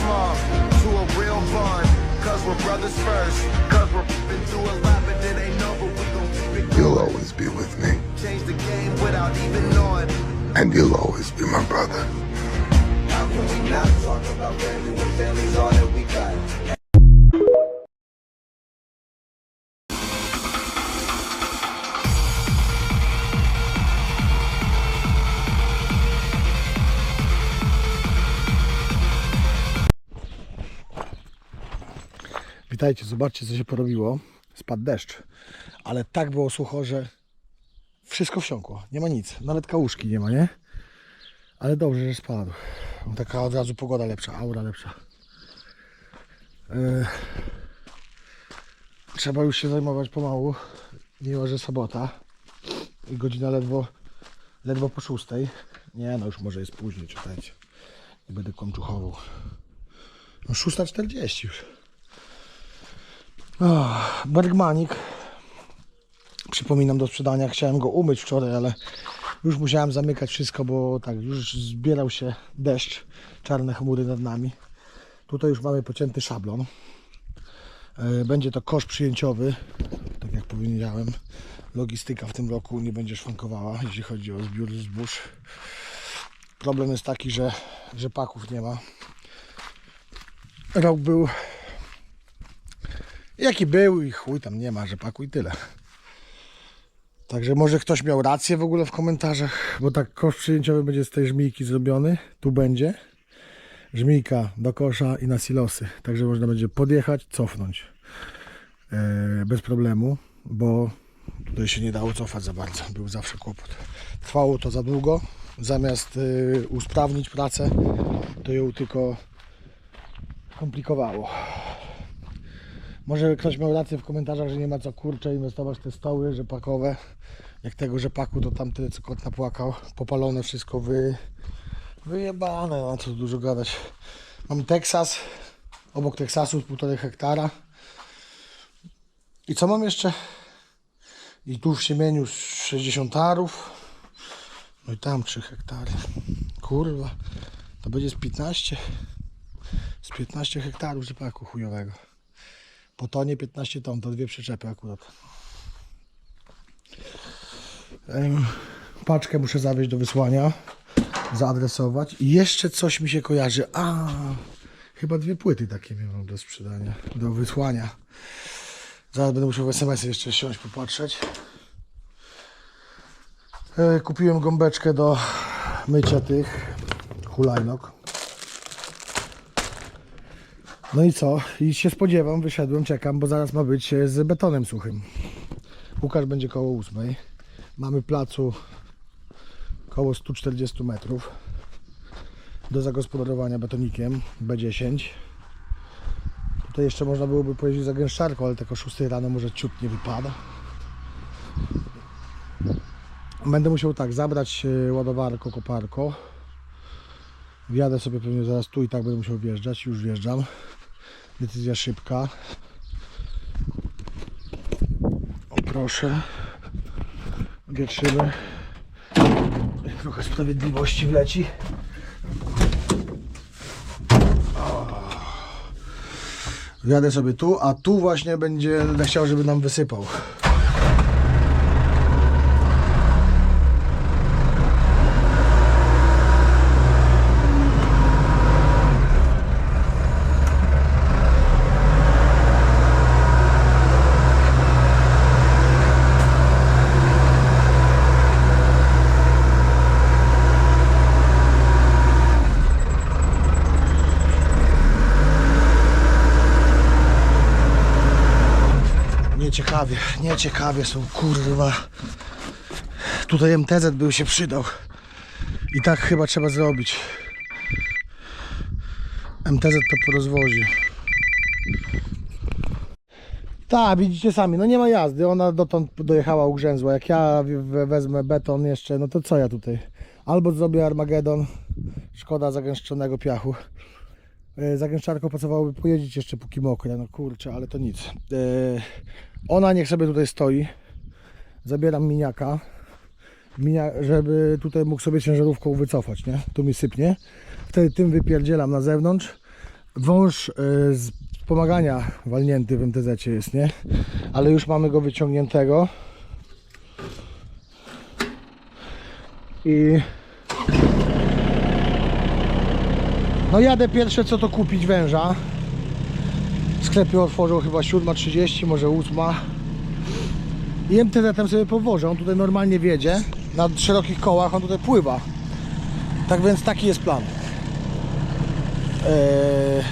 small to a real bond. Cause we're brothers first. Cause we're been through a lot, but it ain't over. We gon' keep it You'll always be with me, change the game without even knowing. and you'll always be my brother. How can we not talk about family when family's all that we got? Witajcie, zobaczcie co się porobiło. Spadł deszcz, ale tak było sucho, że wszystko wsiąkło. Nie ma nic, nawet kałużki nie ma, nie? Ale dobrze, że spadł. Taka od razu pogoda lepsza, aura lepsza. Yy, Trzeba już się zajmować pomału, mimo że sobota i godzina ledwo, ledwo po szóstej. Nie no, już może jest później, czytajcie. Nie będę kłamczuchował. No 6.40 już. Oh, Bergmanik. Przypominam do sprzedania. Chciałem go umyć wczoraj, ale już musiałem zamykać wszystko, bo tak już zbierał się deszcz, czarne chmury nad nami. Tutaj już mamy pocięty szablon. E, Będzie to kosz przyjęciowy, tak jak powiedziałem. Logistyka w tym roku nie będzie szwankowała, jeśli chodzi o zbiór zbóż. Problem jest taki, że rzepaków nie ma. Rok był Jaki był i chuj tam nie ma rzepaku i tyle. Także może ktoś miał rację w ogóle w komentarzach, bo tak kosz przyjęciowy będzie z tej żmijki zrobiony. Tu będzie. Żmijka do kosza i na silosy. Także można będzie podjechać, cofnąć. E, bez problemu, bo tutaj się nie dało cofać za bardzo. Był zawsze kłopot. Trwało to za długo. Zamiast e, usprawnić pracę, to ją tylko komplikowało. Może ktoś miał rację w komentarzach, że nie ma co kurczę inwestować te stoły rzepakowe. Jak tego rzepaku to tam tyle co kot napłakał. Popalone wszystko, wy... wyjebane, no co dużo gadać. Mam Teksas, obok Teksasu półtorej hektara. I co mam jeszcze? I tu w Siemieniu z 60 arów. No i tam 3 hektary. Kurwa, to będzie z 15. Z 15 hektarów rzepaku chujowego. Po tonie 15 ton, to dwie przyczepy akurat. Paczkę muszę zawieźć do wysłania, zaadresować. I jeszcze coś mi się kojarzy. A, chyba dwie płyty takie miałem do sprzedania, do wysłania. Zaraz będę musiał w SMS jeszcze siąść, popatrzeć. E, Kupiłem gąbeczkę do mycia tych hulajnok. No i co? I się spodziewam, wyszedłem, czekam, bo zaraz ma być e, z betonem suchym. Łukasz będzie koło 8. Mamy placu koło 140 metrów do zagospodarowania betonikiem B10. Tutaj jeszcze można byłoby pojeździć za gęszczarką, ale tak o 6 rano może ciut nie wypada. Będę musiał tak, zabrać e, ładowarko, koparko. Wjadę sobie pewnie zaraz tu i tak będę musiał wjeżdżać. Już wjeżdżam. Decyzja szybka. O proszę. Wietrzymy. Trochę sprawiedliwości wleci. O. Wjadę sobie tu, a tu właśnie będzie chciał, żeby nam wysypał. Nieciekawie, nieciekawie są, kurwa. Tutaj MTZ był się przydał. I tak chyba trzeba zrobić. MTZ to po rozwozie. Tak, widzicie sami, no nie ma jazdy, ona dotąd dojechała ugrzęzła. Jak ja we- wezmę beton jeszcze, no to co ja tutaj? Albo zrobię Armagedon, szkoda zagęszczonego piachu. E, Zagęszczarką pracowałoby pojeździć jeszcze póki mokre, no kurczę, ale to nic. E, Ona niech sobie tutaj stoi. Zabieram miniaka, minia, żeby tutaj mógł sobie ciężarówką wycofać, nie? Tu mi sypnie. Wtedy tym wypierdzielam na zewnątrz, wąż y, z wspomagania walnięty w MTZ jest, nie? Ale już mamy go wyciągniętego. I no jadę pierwsze co to kupić węża. Sklepy otworzył chyba 7.30, może 8. I MTZ-em sobie powożę. On tutaj normalnie wiedzie. Na szerokich kołach on tutaj pływa. Tak więc taki jest plan. Eee,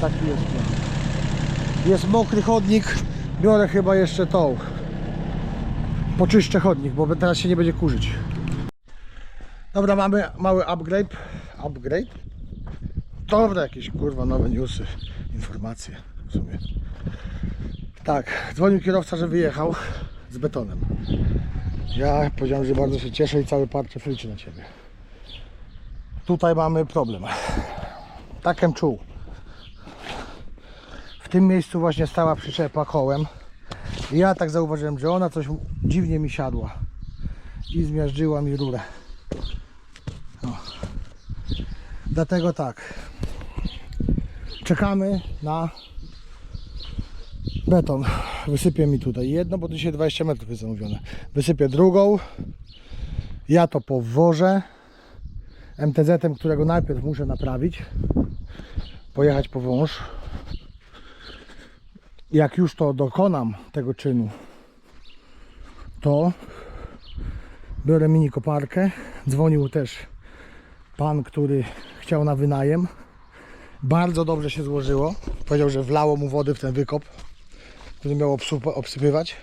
taki jest plan. Jest mokry chodnik. Biorę chyba jeszcze tą. Poczyszczę chodnik, bo teraz się nie będzie kurzyć. Dobra, mamy mały upgrade. Upgrade? Dobra, jakieś kurwa nowe newsy, informacje w sumie. Tak, dzwonił kierowca, że wyjechał z betonem. Ja powiedziałem, że bardzo się cieszę i cały parczek liczy na Ciebie. Tutaj mamy problem. Takem czuł. W tym miejscu właśnie stała przyczepa kołem. I ja tak zauważyłem, że ona coś dziwnie mi siadła. I zmiażdżyła mi rurę. O. Dlatego tak. Czekamy na beton. Wysypię mi tutaj jedno, bo dzisiaj 20 metrów jest zamówione. Wysypię drugą. Ja to powożę. MTZ-em, którego najpierw muszę naprawić. Pojechać po wąż. Jak już to dokonam tego czynu, to biorę mini koparkę. Dzwonił też pan, który chciał na wynajem. Bardzo dobrze się złożyło. Powiedział, że wlało mu wody w ten wykop, który miał obsypywać.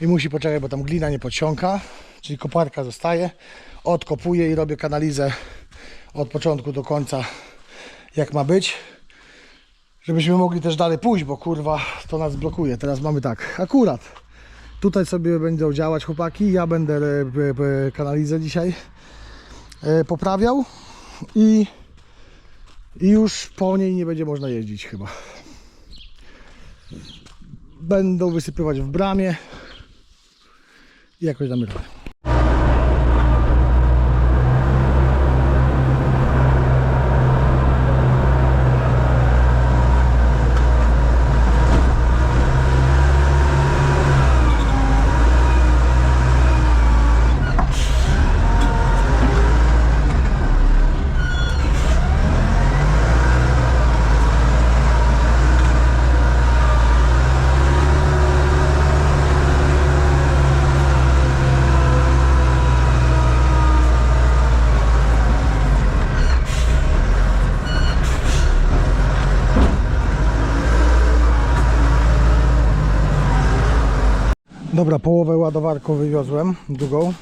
I musi poczekać, bo tam glina nie podsiąka. Czyli koparka zostaje. Odkopuję i robię kanalizę od początku do końca, jak ma być. Żebyśmy mogli też dalej pójść, bo kurwa to nas blokuje. Teraz mamy tak, akurat. Tutaj sobie będą działać chłopaki. Ja będę e, e, e, kanalizę dzisiaj poprawiał i, i już po niej nie będzie można jeździć chyba. Będą wysypywać w bramie i jakoś damy radę. Dobra, połowę ładowarką wywiozłem, drugą.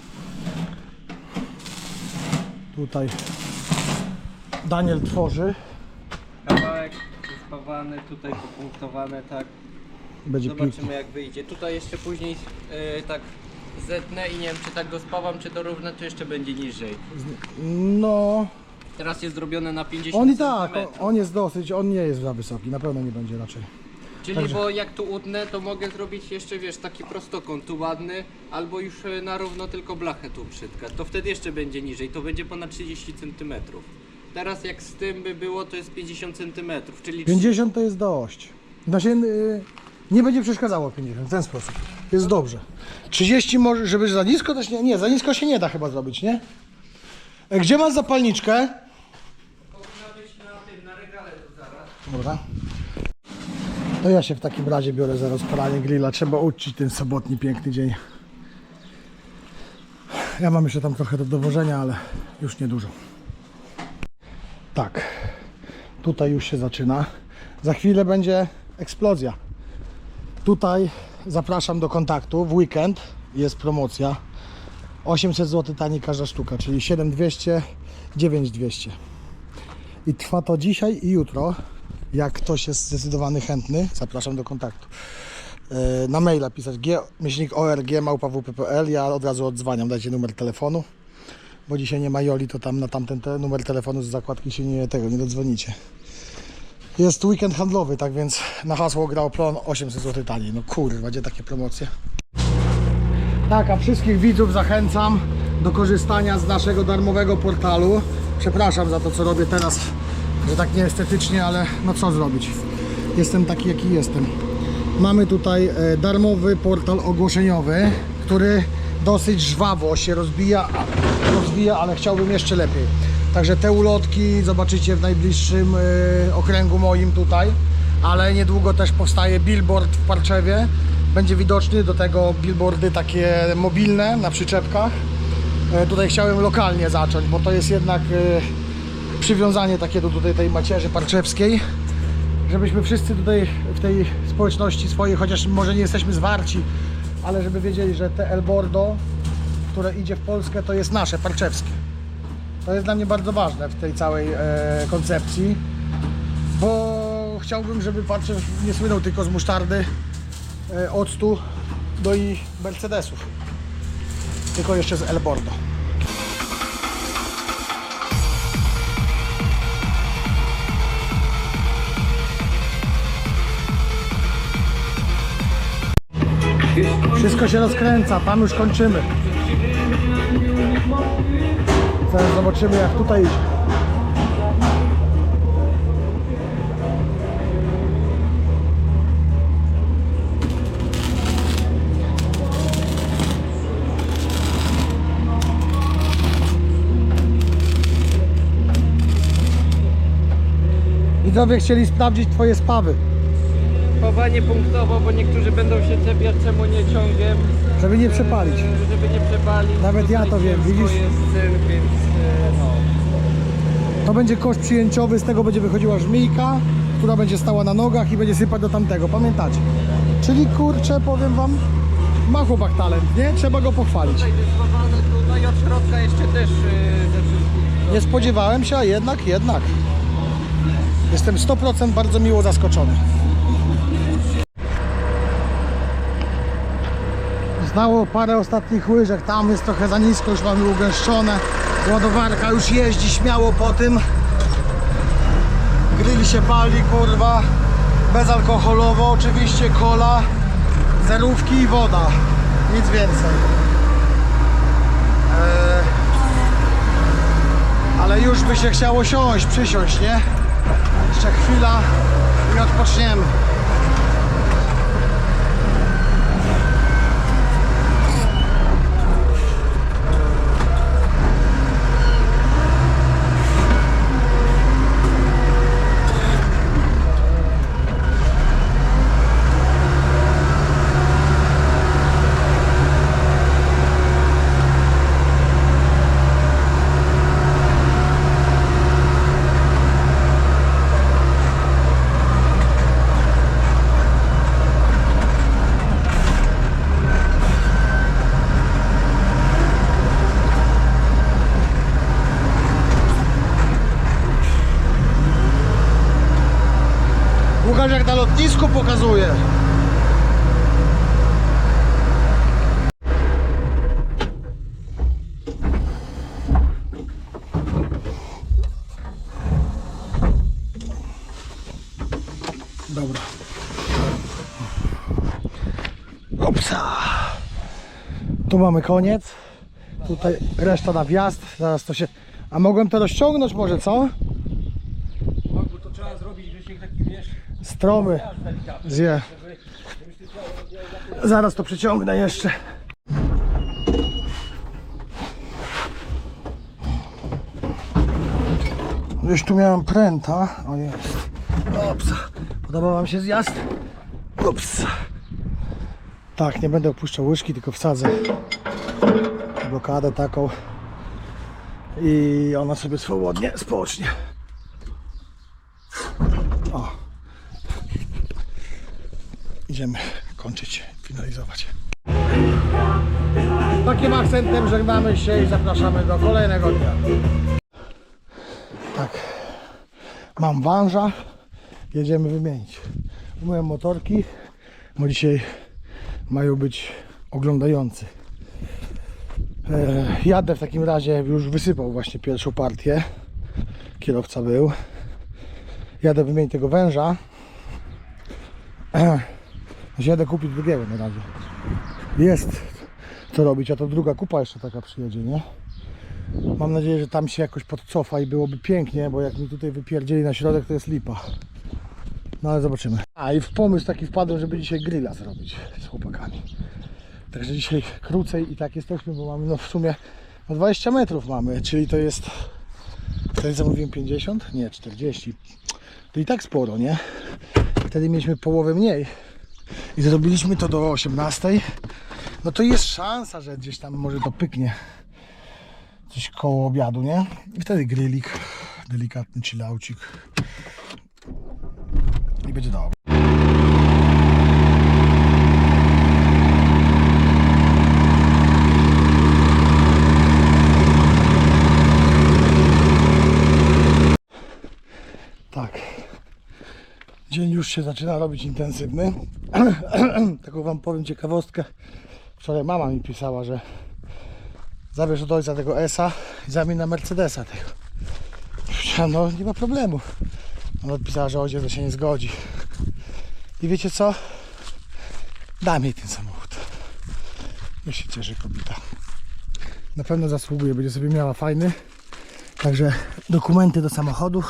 Tutaj Daniel tworzy. Kawałek spawany, tutaj popunktowany, tak. Będzie. Zobaczymy jak wyjdzie. Tutaj jeszcze później e, tak zetnę i nie wiem czy tak go spawam, czy dorównę, czy jeszcze będzie niżej. No, Teraz jest zrobione na 50 on i tak, on, on jest dosyć, on nie jest za wysoki, na pewno nie będzie raczej. Czyli także- bo jak tu utnę, to mogę zrobić jeszcze wiesz taki prostokąt tu ładny, albo już e, na równo tylko blachę tu przytkać. To wtedy jeszcze będzie niżej, to będzie ponad 30 centymetrów. Teraz jak z tym by było, to jest 50 centymetrów, czyli 50 to jest dość. Znaczy, yy, nie będzie przeszkadzało 50 w ten sposób. Jest dobrze. 30 może, żeby za nisko też nie, nie, za nisko się nie da chyba zrobić, nie? E, Gdzie masz zapalniczkę? powinna być na tym, na regale tu zaraz. Dobra. To ja się w takim razie biorę za rozpalanie grilla. Trzeba uczcić ten sobotni piękny dzień. Ja mam jeszcze tam trochę do dowożenia, ale już niedużo. Tak. Tutaj już się zaczyna. Za chwilę będzie eksplozja. Tutaj zapraszam do kontaktu. W weekend jest promocja. 800 zł taniej każda sztuka, czyli 7200, 9200. I trwa to dzisiaj i jutro. Jak ktoś jest zdecydowany, chętny, zapraszam do kontaktu. Yy, Na maila pisać g, org małpa.wp.pl Ja od razu odzwaniam, dajcie numer telefonu. Bo dzisiaj nie ma Joli, to tam na tamten te, numer telefonu z zakładki się nie tego nie dodzwonicie. Jest weekend handlowy, tak więc na hasło Graoplon 800 zł taniej. No kurwa, gdzie takie promocje? Tak, a wszystkich widzów zachęcam do korzystania z naszego darmowego portalu. Przepraszam za to, co robię teraz że tak nieestetycznie, ale no co zrobić. Jestem taki, jaki jestem. Mamy tutaj e, darmowy portal ogłoszeniowy, który dosyć żwawo się rozbija, rozwija, ale chciałbym jeszcze lepiej. Także te ulotki zobaczycie w najbliższym e, okręgu moim tutaj, ale niedługo też powstaje billboard w Parczewie. Będzie widoczny, do tego billboardy takie mobilne na przyczepkach. E, Tutaj chciałem lokalnie zacząć, bo to jest jednak przywiązanie takie do tutaj tej macierzy parczewskiej żebyśmy wszyscy tutaj w tej społeczności swojej, chociaż może nie jesteśmy zwarci, ale żeby wiedzieli, że te El Bordo, które idzie w Polskę, to jest nasze, parczewskie. To jest dla mnie bardzo ważne w tej całej e, koncepcji, bo chciałbym, żeby Parczew nie słynął tylko z musztardy, e, octu, do i Mercedesów, tylko jeszcze z El Bordo. Wszystko się rozkręca, tam już kończymy. Zaraz zobaczymy jak tutaj idzie. Widzowie chcieli sprawdzić Twoje spawy, Chowanie punktowo, bo niektórzy będą się czepiać czemu nie ciągiem. żeby nie przepalić. e, Żeby nie przepalić. Nawet ja to wiem, widzisz? swoje Syn, więc e, no. To będzie kosz przyjęciowy, z tego będzie wychodziła żmijka, która będzie stała na nogach i będzie sypać do tamtego, pamiętacie? Czyli kurczę, powiem wam, ma chłopak talent, nie? Trzeba go pochwalić. Tutaj dyspowane tu, no i od środka jeszcze też wszystkich. Nie spodziewałem się, a jednak, jednak. Jestem 100% bardzo miło zaskoczony. Znało parę ostatnich łyżek, tam jest trochę za nisko, już mamy ugęszczone. Ładowarka już jeździ śmiało po tym. Grill się pali, kurwa. Bezalkoholowo, oczywiście kola, zerówki i woda. Nic więcej. Eee, ale już by się chciało siąść, przysiąść, nie? Jeszcze chwila i odpoczniemy. Łukasz jak na lotnisku pokazuje. Dobra. Opsa. Tu mamy koniec. Tutaj reszta na wjazd. Zaraz to się... A mogłem to rozciągnąć może, co? Bo to trzeba zrobić, się taki wiesz. Stromy zje. Zaraz to przyciągnę jeszcze. Już tu miałem pręta. O jest. Ops. Podoba wam się zjazd? Ups. Tak, nie będę opuszczał łyżki, tylko wsadzę blokadę taką i ona sobie swobodnie spocznie. O. Idziemy kończyć, finalizować. Takim akcentem żegnamy się i zapraszamy do kolejnego dnia. Tak. Mam węża. Jedziemy wymienić. Umyłem motorki, bo dzisiaj mają być oglądający. E, jadę w takim razie, już wysypał właśnie pierwszą partię. Kierowca był. Jadę wymienić tego węża. Jadę kupić drugiego na razie. Jest co robić, a to druga kupa jeszcze taka przyjedzie, nie? Mam nadzieję, że tam się jakoś podcofa i byłoby pięknie, bo jak mi tutaj wypierdzieli na środek, to jest lipa. No ale zobaczymy. A i w pomysł taki wpadłem, żeby dzisiaj grilla zrobić z chłopakami. Także dzisiaj krócej i tak jesteśmy, bo mamy no w sumie no 20 metrów mamy, czyli to jest wtedy zamówiłem 50? Nie, 40. To i tak sporo, nie? Wtedy mieliśmy połowę mniej i zrobiliśmy to do 18. No to jest szansa, że gdzieś tam może to pyknie coś koło obiadu, nie? I wtedy grillik, delikatny chillaucik i będzie dobrze. Tak. Dzień już się zaczyna robić intensywny. Taką wam powiem ciekawostkę. Wczoraj mama mi pisała, że zabierz od ojca tego S-a i zamień na Mercedesa tego. No nie ma problemu. Ona odpisała, że ojciec się nie zgodzi. I wiecie co? Dam jej ten samochód. Niech się cieszy kobieta. Na pewno zasługuje, będzie sobie miała fajny. Także dokumenty do samochodu.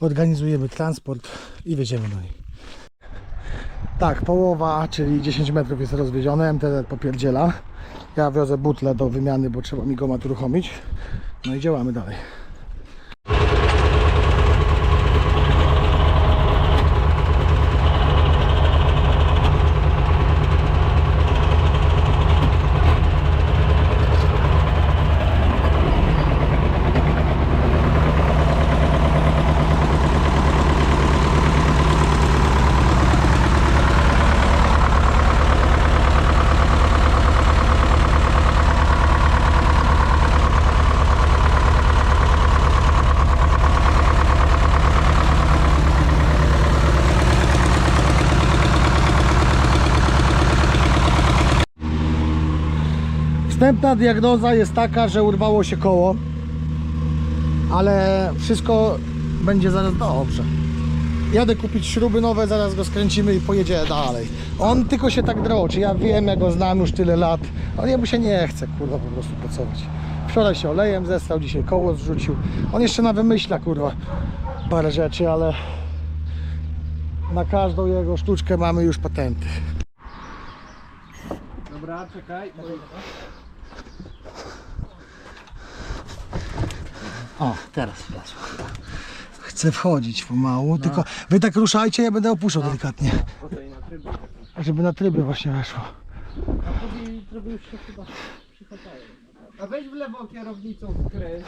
Organizujemy transport i wjedziemy do niej. Tak, połowa, czyli 10 metrów jest rozwiedzione, MTZ popierdziela. Ja wiozę butlę do wymiany, bo trzeba mi go uruchomić. No i działamy dalej. Wstępna diagnoza jest taka, że urwało się koło, ale wszystko będzie zaraz dobrze. Jadę kupić śruby nowe, zaraz go skręcimy i pojedzie dalej. On tylko się tak droczy, ja wiem, ja go znam już tyle lat. On jemu się nie chce, kurwa, po prostu pracować. Wczoraj się olejem zestał, dzisiaj koło zrzucił. On jeszcze na wymyśla, kurwa, parę rzeczy, ale na każdą jego sztuczkę mamy już patenty. Dobra, czekaj. O, teraz weszło. Chcę wchodzić pomału, tylko wy tak ruszajcie, ja będę opuszczał delikatnie. Tutaj na trybie. Żeby na tryby właśnie weszło. Chyba. A weź w lewo kierownicą skręć.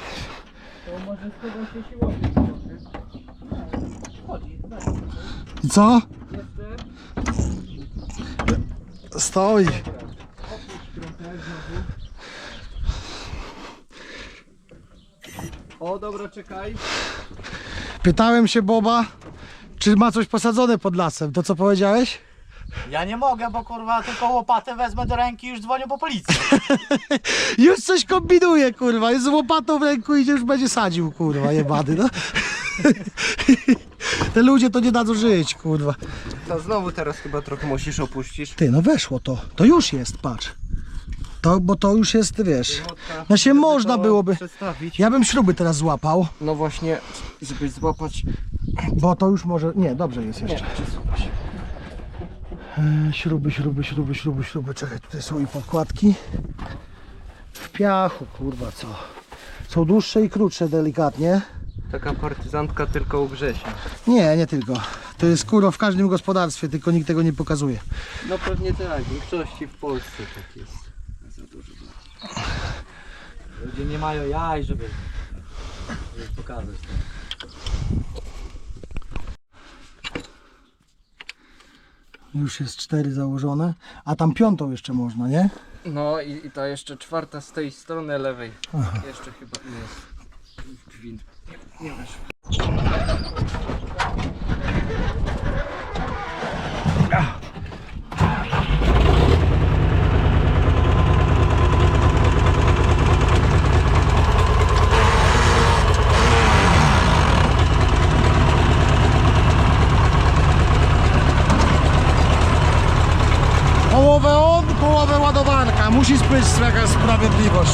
To może z tobą się siłować trochę. Chodzi, daj. I co? Jestem. Stoi. Opuść trochę znowu. O, dobra, czekaj. Pytałem się Boba, czy ma coś posadzone pod lasem. To co powiedziałeś? Ja nie mogę, bo kurwa tylko łopatę wezmę do ręki i już dzwonię po policję. Już coś kombinuje, kurwa. Jest z łopatą w ręku i już będzie sadził, kurwa, jebany, no. Te ludzie to nie dadzą żyć, kurwa. To znowu teraz chyba trochę musisz opuścić. Ty, no weszło to. To już jest, patrz. To, bo to już jest, wiesz. No się można byłoby. Ja bym śruby teraz złapał, No właśnie, żeby złapać. bo to już może. Nie, dobrze jest jeszcze. E, Śruby, śruby, śruby, śruby, śruby. Czekaj, tutaj są i podkładki. W piachu, kurwa, co? Są dłuższe i krótsze delikatnie. Taka partyzantka tylko u Grzesia. Nie, nie tylko. To jest kurwa w każdym gospodarstwie, tylko nikt tego nie pokazuje. No pewnie tak, w większości w Polsce tak jest. Ludzie nie mają jaj, żeby, żeby pokazać. Już jest cztery założone, a tam piątą jeszcze można, nie? No i, i ta jeszcze czwarta z tej strony lewej. Jeszcze chyba jest. Drzwi nie, nie weszło. Połowę on, połowę ładowarka. Musi być jakaś sprawiedliwość.